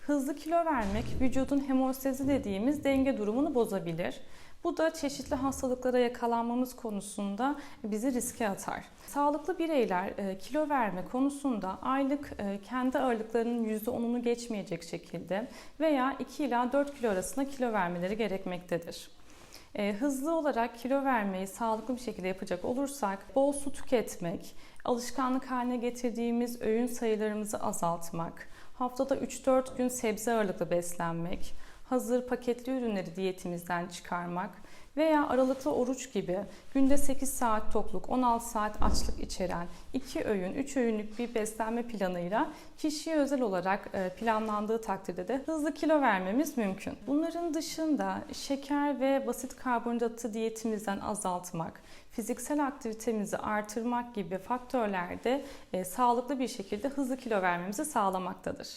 Hızlı kilo vermek vücudun hemostezi dediğimiz denge durumunu bozabilir. Bu da çeşitli hastalıklara yakalanmamız konusunda bizi riske atar. Sağlıklı bireyler e, kilo verme konusunda aylık e, kendi ağırlıklarının %10'unu geçmeyecek şekilde veya 2 ila 4 kilo arasında kilo vermeleri gerekmektedir. E, hızlı olarak kilo vermeyi sağlıklı bir şekilde yapacak olursak bol su tüketmek, alışkanlık haline getirdiğimiz öğün sayılarımızı azaltmak, haftada 3-4 gün sebze ağırlıklı beslenmek, hazır paketli ürünleri diyetimizden çıkarmak veya aralıklı oruç gibi günde 8 saat tokluk, 16 saat açlık içeren 2 öğün, 3 öğünlük bir beslenme planıyla kişiye özel olarak e, planlandığı takdirde de hızlı kilo vermemiz mümkün. Bunların dışında şeker ve basit karbonhidratı diyetimizden azaltmak, fiziksel aktivitemizi artırmak gibi faktörler de e, sağlıklı bir şekilde hızlı kilo vermemizi sağlamaktadır.